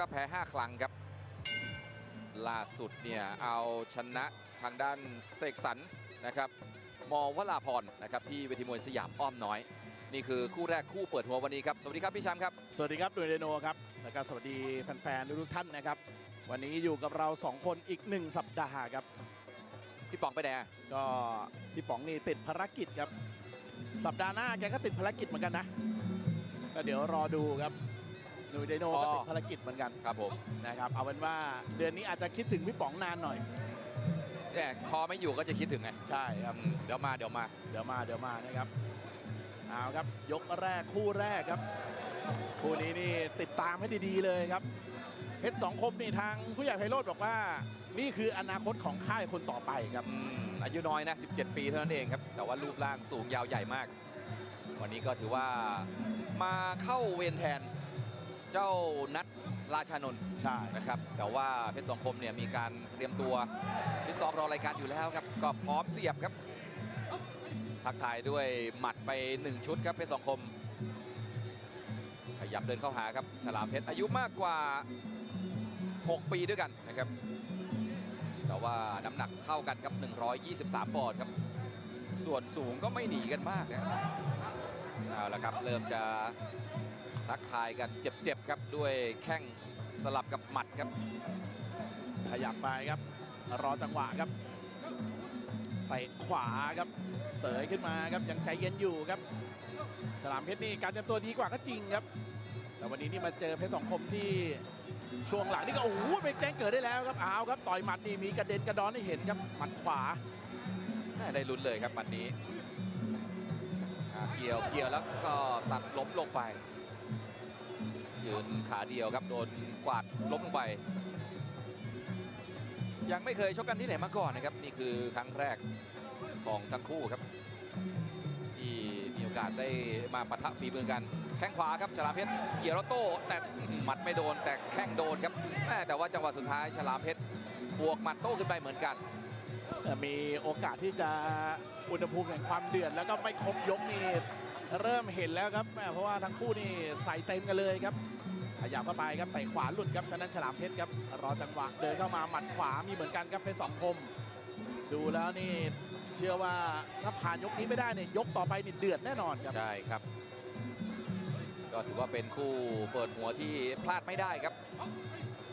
ก็แพ้ 5 ครั้งครับ ล่าสุดเนี่ยเอาชนะทางด้านเสกสรรนะครับมอวราพรนะครับที่เวทีมวยสยามอ้อมน้อย นี่คือคู่แรกคู่เปิดหัววันนี้ครับ สวัสดีครับพี่แชมป์ครับ สวัสดีครับหน่วยเดโนครับ แล้วก็สวัสดีแฟนๆทุกๆท่านนะครับ วันนี้อยู่กับเรา 2 คนอีก 1 สัปดาห์ครับ พี่ป๋องไปแดก็พี่ป๋องนี่ติดภารกิจครับ สัปดาห์หน้าแกก็ติดภารกิจเหมือนกันนะ ก็เดี๋ยวรอดูครับ หน่วยเดโนก็ติดภารกิจเหมือนกันครับผมนะครับเอาเป็นว่าเดือนนี้อาจจะคิดถึงพี่ป๋องนานหน่อยแต่คอไม่อยู่ก็จะคิดถึงไงใช่ครับอืมเดี๋ยวมาเดี๋ยวมาเดี๋ยวมาเดี๋ยวมานะครับเอาครับยกแรกคู่แรกครับ คู่นี้นี่ติดตามให้ดีๆเลยครับเพชรสองคมนี่ทางผู้ใหญ่ไพโรธบอกว่า นี่คืออนาคตของค่ายคนต่อไปครับอืมอายุน้อยนะ 17 ปีเท่านั้นเองครับ แต่ว่ารูปร่างสูงยาวใหญ่มาก วันนี้ก็ถือว่ามาเข้าเวรแทน เจ้านัทราชานนท์ใช่นะครับแต่ว่าเพชรสองคมเนี่ยมีการเตรียมตัวฟิตซ้อมรอรายการอยู่แล้วครับก็พร้อมเสียบครับ ทักทายด้วยหมัดไป 1 ชุดครับเพชรสองคม ขยับเดินเข้าหาครับฉลามเพชรอายุมากกว่า 6 ปีด้วยกันนะครับ แต่ว่าน้ำหนักเท่ากันครับ 123 ปอนด์ครับ ส่วนสูงก็ไม่หนีกันมากนะเอาละครับเริ่มจะ ทักทายกันเจ็บๆครับด้วยแข้งสลับกับหมัดครับ ขยับไปครับ รอจังหวะครับเตะขวาครับ เสยขึ้นมาครับยังใจเย็นอยู่ครับ ฉลามเพชรนี่การเตรียมตัวดีกว่าก็จริงครับ แต่วันนี้นี่มาเจอเพชรสองคมที่ช่วงหลังนี่ก็โอ้โหไปแจ้งเกิดได้แล้วครับเอาครับต่อยหมัดนี่มีกระเด็นกระดอนให้เห็นครับหมัดขวาแม่ได้ลุ้นเลยครับวันนี้อ่าเกี่ยวเกี่ยวแล้วก็ตัดล้มลงไป ยืนขาเดียวครับโดนกวาดล้มลงไป ยังไม่เคยชกกันที่ไหนมาก่อนนะครับ นี่คือครั้งแรกของทั้งคู่ครับ ที่มีโอกาสได้มาปะทะฝีมือกัน แข้งขวาครับฉลามเพชรเกียวแล้วโต้แต่หมัดไม่โดนแต่แข้งโดนครับแม่แต่ว่าจังหวะสุดท้ายฉลามเพชรบวกหมัดโต้ขึ้นไปเหมือนกัน มีโอกาสที่จะอุณหภูมิแห่งความเดือดแล้วก็ไม่ครบยกนี่ เริ่มเห็นแล้วครับแม่เพราะว่าทั้งคู่นี่ใส่เต็มกันเลยครับขยับเข้าไปครับเตะขวาหลุดครับทางนั้นฉลามเพชรครับรอจังหวะเดินเข้ามาหมัดขวามีเหมือนกันครับเพชรสองคม ดูแล้วนี่เชื่อว่าถ้าผ่านยกนี้ไม่ได้เนี่ยยกต่อไปนี่เดือดแน่นอนครับใช่ครับ ก็ถือว่าเป็นคู่เปิดหัวที่พลาดไม่ได้ครับ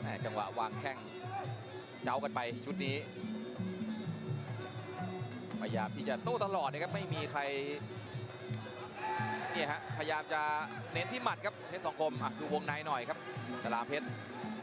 แหม่จังหวะวางแข้งเจ้ากันไปชุดนี้พยายามที่จะโต้ตลอดนะครับไม่มีใคร เนี่ยฮะพยายามจะเน้นที่หมัดครับเพชรสองคมอะดูวงในหน่อยครับฉลามเพชร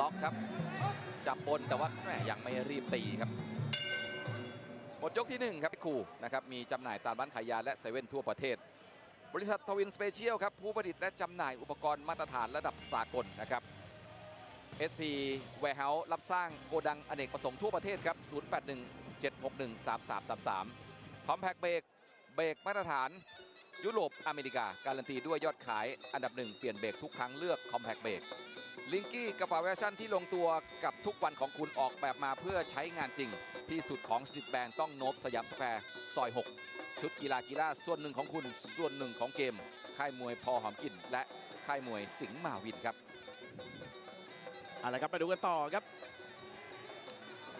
ล็อกครับ จับบนแต่ว่าแหมยังไม่รีบตีครับหมดยกที่หนึ่งครับคู่นะครับมีจำหน่ายตามร้านขายยาและเซเว่นทั่วประเทศ บริษัททวินสเปเชียลครับ ผู้ผลิตและจำหน่ายอุปกรณ์มาตรฐานระดับสากลนะครับ SP Warehouse รับสร้างโกดังอเนกประสงค์ทั่วประเทศครับ 081 761 3333 Compact Break เบรกมาตรฐาน ยุโรปอเมริกา การันตีด้วยยอดขายอันดับหนึ่งเปลี่ยนเบรกทุกครั้งเลือก Compact Break ลิงกี้กระเป๋าแฟชั่นที่ลงตัวกับทุกวันของคุณออกแบบมาเพื่อใช้งานจริง ที่สุดของสตรีทแบนต้องโนบสยามสแควร์ซอย 6 ชุดกีฬากีฬาส่วนหนึ่งของคุณส่วนหนึ่งของเกม ค่ายมวยพอหอมกลิ่น และค่ายมวยสิงห์มาวินครับเอาละครับไปดูกันต่อครับ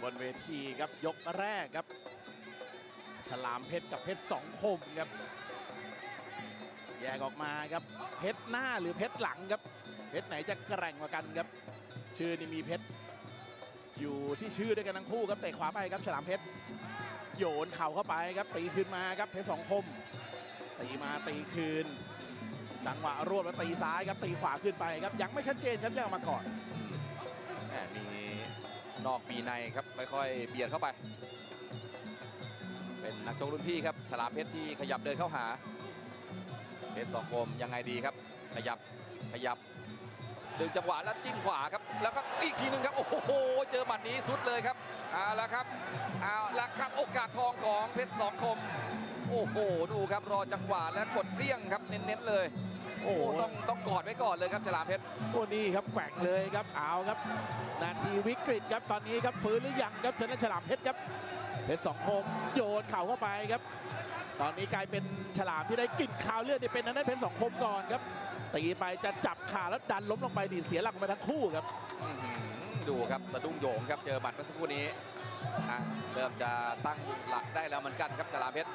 บนเวทีครับยกแรกครับ ฉลามเพชรกับเพชรสองคมครับ แยกออกมาครับเพชรหน้าหรือเพชรหลังครับ เพชรไหนจะแกร่งกว่ากันครับ ชื่อนี่มีเพชรอยู่ที่ชื่อด้วยกันทั้งคู่ครับเตะขวาไปครับฉลามเพชรโยนเข่าเข้าไปครับตีคืนมาครับเพชรสองคม ตีมาตีคืน จังหวะรวบแล้วตีซ้ายครับตีขวาขึ้นไปครับยังไม่ชัดเจนครับยังเอามาก่อนแหม่มีนอกมีในครับค่อยๆเบียดเข้าไป เป็นนักชกรุ่นพี่ครับฉลามเพชรที่ขยับเดินเข้าหา เพชรสองคมยังไงดีครับ ขยับขยับดึงจังหวะแล้วจิ้มขวาครับ แล้วก็อีกทีหนึงครับโอ้โหเจอหมัดนี้สุดเลยครับเอาละครับเอาละครับโอกาสทองของเพชรสองคม โอ้โหดูครับรอจังหวะและกดเลี่ยงครับเน้นๆเลยโอ้โอ้โหต้องต้องกอดไว้ก่อนเลยครับฉลามเพชรโอ้นี่ครับแกว่งเลยครับเอาครับ นาทีวิกฤตครับตอนนี้ครับฟื้นหรือยังครับชนะฉลามเพชรครับเพชรสองคมโยนเข่าเข้าไปครับ ตอนนี้กลายเป็นฉลามที่ได้กลิ่นคาวเลือดเนี่เป็นนั้นเพชรสองคมก่อนครับ ตีไปจะจับขาแล้วดันล้มลงไปดีเสียหลักไปทั้งคู่ครับดูครับสะดุ้งโยงครับเจอหมัดเมื่อสักครู่นี้อะเริ่มจะตั้งหลักได้แล้วเหมือนกันครับฉลามเพชร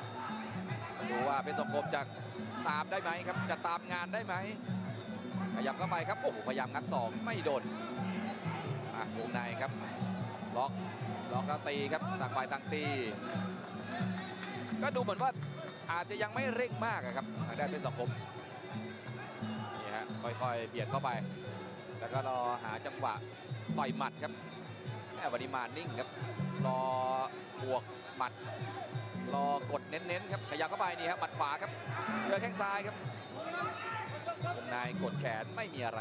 ดูว่าเพชรสองคมจะตามได้ไหมครับ จะตามงานได้ไหมขยับเข้าไปครับโอ้โหพยายามงัดศอกไม่โดนอะวงในครับล็อกล็อกแล้วตีครับต่างฝ่ายต่างตี ก็ดูเหมือนว่า อาจจะยังไม่เร่งมากอะครับทางด้านเพชรสงคมนี่ฮะค่อยๆเบียดเข้าไป แล้วก็รอหาจังหวะต่อยหมัดครับแม่วันนี้มานิ่งครับรอบวกหมัด รอกดเน้นๆครับขยับเข้าไปนี่ครับหมัดขวาครับ เจอแข้งซ้ายครับวงในกดแขนไม่มีอะไร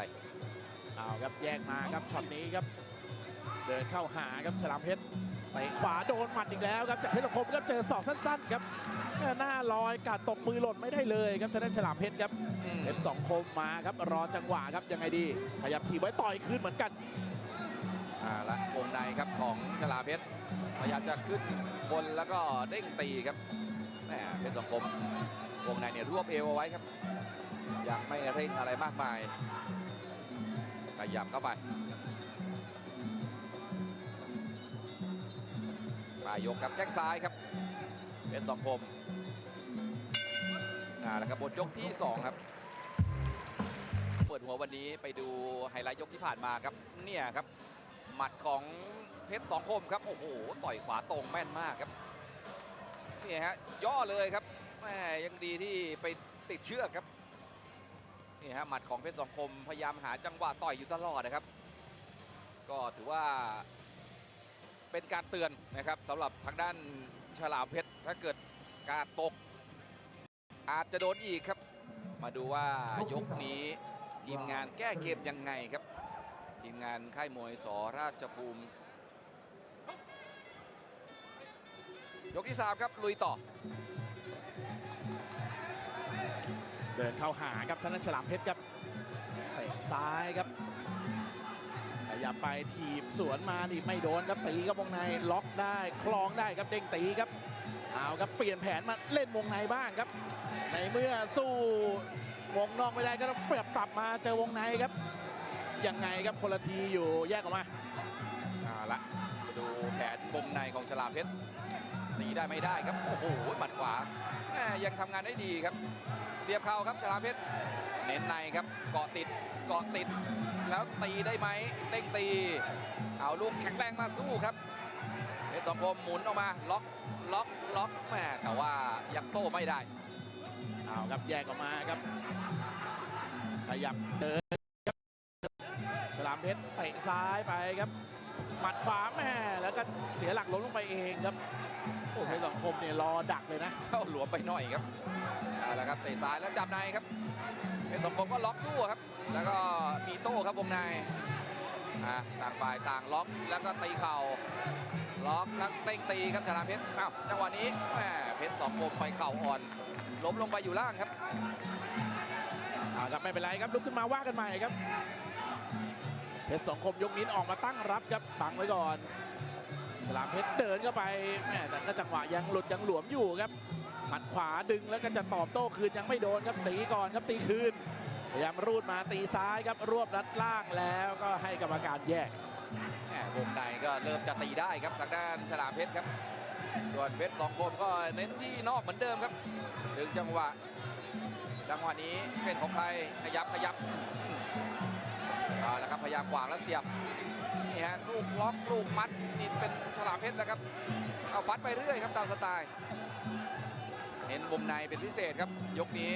เอาครับแยกมาครับช็อตนี้ครับ เดินเข้าหาครับฉลามเพชรเตะขวาโดนหมัดอีกแล้วครับจากเพชรสงคมครับเจอศอกสั้นๆครับ หน้าลอยกาดตกมือหล่นไม่ได้เลยครับทางด้านฉลามเพชรครับอืมเพชรสองคมมาครับรอจังหวะครับยังไงดี ขยับทีบไว้ต่อยคืนเหมือนกันอ่าละวงในครับของฉลามเพชรพยายามจะขึ้นบนแล้วก็เด้งตีครับแหมเพชรสังคมวงในเนี่ยรวบเอวเอาไว้ครับยังไม่เร่งอะไรมากมายขยับเข้าไปปลายยกครับแข้งซ้ายครับ เพชรสังคมอ่าแล้วครับบทยกที่สองครับ เปิดหัววันนี้ไปดูไฮไลท์ยกที่ผ่านมาครับ เนี่ยครับ หมัดของเพชรสองคมครับ โอ้โห ต่อยขวาตรงแม่นมากครับนี่ฮะย่อเลยครับแหมยังดีที่ไปติดเชือกครับนี่ฮะหมัดของเพชรสองคมพยายามหาจังหวะต่อยอยู่ตลอดนะครับ ก็ถือว่าเป็นการเตือนนะครับสำหรับทางด้านฉลามเพชร ถ้าเกิดการตก อาจจะโดนอีกครับ มาดูว่ายกนี้ทีมงานแก้เกมยังไงครับ ทีมงานค่ายมวยสราชภูมิ ยกที่ 3 ครับ ลุยต่อ เดินเข้าหาครับทางด้านฉลามเพชรครับเตะซ้ายครับขยับไปทีบสวนมานี่ไม่โดนครับตีครับวงในล็อกได้คลองได้ครับเด้งตีครับ เอาครับเปลี่ยนแผนมาเล่นวงในบ้างครับ ในเมื่อสู้วงนอกไม่ได้ก็ต้องเปรียบปรับมาเจอวงในครับยังไงครับคนละทีอยู่แยกออกมาเอาละมาดูแผนวงในของฉลามเพชรหนีได้ไม่ได้ครับโอ้โหหมัดขวาแมยังทำงานได้ดีครับ เสียบเข่าครับฉลามเพชรเน้นในครับเกาะติดเกาะติด แล้วตีได้ไหมเด้งตี เอาลูกแข็งแรงมาสู้ครับ ชรสองคมหมุนออกมาล็อกล็อกล็อกแม่แต่ว่ายังโต้ไม่ได้เอาครับแยกออกมาครับ ขยับเดินครับฉลามเพชรเตะซ้ายไปครับหมัดขวาแม่แล้วก็เสียหลักล้มลงไปเองครับโอ้เพชรสังคมเนี่ยรอดักเลยนะเข้าหลวมไปหน่อยครับเอาละครับเตะซ้ายแล้วจับในครับเป็นสมคมก็ล็อกสู้ครับ แล้วก็มีโต้ครับวงในอะต่างฝ่ายต่างล็อกแล้วก็ตีเข่า ล็อกแล้วเต้งตีครับฉลามเพชรอ้าวจังหวะนี้แหมเพชรสองคมไปเข่าอ่อนล้มลงไปอยู่ล่างครับเอาครับไม่เป็นไรครับลุกขึ้นมาว่ากันใหม่ครับเพชรสองคมยกนิ้นออกมาตั้งรับครับฟังไว้ก่อน ฉลามเพชรเดินเข้าไปแม่แต่ก็จังหวะยังหลุดยังหลวมอยู่ครับหมัดขวาดึงแล้วก็จะตอบโต้คืนยังไม่โดนครับตีก่อนครับตีคืน พยายามรูดมาตีซ้ายครับรวบรัดล่างแล้วก็ให้กรรมการแยกแหมวงในก็เริ่มจะตีได้ครับทางด้านฉลามเพชรครับ ส่วนเพชรสองคมก็เน้นที่นอกเหมือนเดิมครับดึงจังหวะ จังหวะนี้เป็นของใครขยับขยับเอาละครับพยายามขวางแล้วเสียบนี่ฮะลูกล็อกลูกมัดนี่เป็นฉลามเพชรแล้วครับเอาฟัดไปเรื่อยครับตามสไตล์เน้นวงในเป็นพิเศษครับยกนี้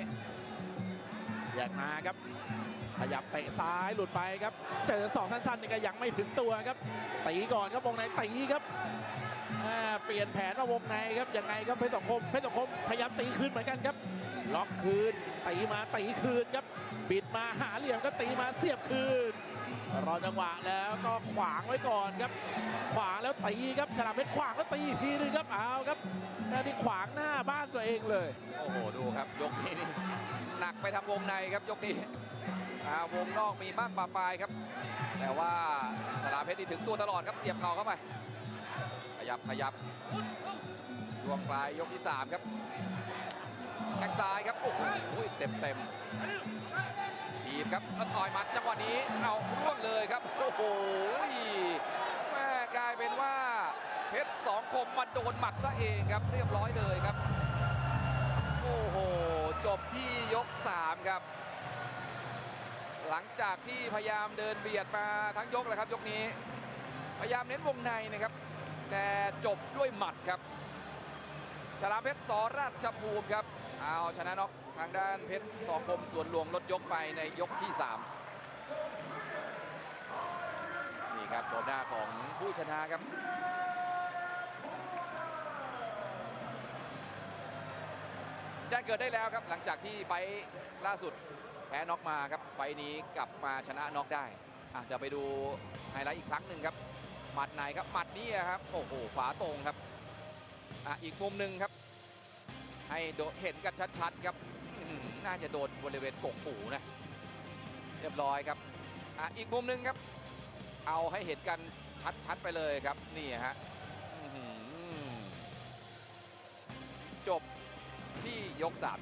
แยกมาครับ ขยับเตะซ้ายหลุดไปครับ เจอสองสั้นๆนี่ก็ยังไม่ถึงตัวครับตีก่อนครับวงในตีครับอ่าเปลี่ยนแผนมาวงในครับยังไงครับเพชรสองคมเพชรสองคมพยายามตีคืนเหมือนกันครับ ล็อกคืนตีมาตีคืนครับ บิดมาหาเหลี่ยมก็ตีมาเสียบคืน รอจังหวะแล้วก็ขวางไว้ก่อนครับ ขวางแล้วตีครับฉลามเพชรขวางแล้วตีอีกทีนึงครับเอาครับแค่นี้ขวางหน้าบ้านตัวเองเลย โอ้โหดูครับ ยกนี้นี่หนักไปทางวงในครับยกนี้อ่าวงนอกมีบ้างปะปลายครับ แต่ว่าฉลามเพชรนี่ถึงตัวตลอดครับเสียบเข่าเข้าไป ขยับขยับช่วงปลายยกที่ 3 ครับ งซ้ายครับ โอ้โหเต็มเต็มๆทีบครับแล้วต่อยหมัดจังหวะนี้เอาร่วงเลยครับ โอ้โหแม่กลายเป็นว่า เพชรสองคมมาโดนหมัดซะเองครับ เรียบร้อยเลยครับ โอ้โห จบที่ยก 3 ครับ หลังจากที่พยายามเดินเบียดมาทั้งยกเลยครับ ยกนี้ พยายามเน้นวงในนะครับ แต่จบด้วยหมัดครับ ฉลามเพชรสอราชภูมิครับ เอาชนะน็อกทางด้านเพชรสองคมส่วนหลวงลดยกไปในยกที่ 3 นี่ครับโฉมหน้าของผู้ชนะครับแจ้งเกิดได้แล้วครับ หลังจากที่ไฟท์ล่าสุดแพ้น็อกมาครับ ไฟนี้กลับมาชนะน็อกได้อะเดี๋ยวไปดูไฮไลท์อีกครั้งหนึ่งครับหมัดไหนครับหมัดนี้ครับโอ้โหขวาตรงครับอะอีกมุมหนึ่งครับ ให้โดเห็นกันชัดๆครับอื้อหือน่าจะโดนบริเวณกกหูนะ เรียบร้อยครับอะอีกมุมหนึ่งครับ เอาให้เห็นกันชัดๆไปเลยครับ นี่ฮะอื้อหือจบที่ยก3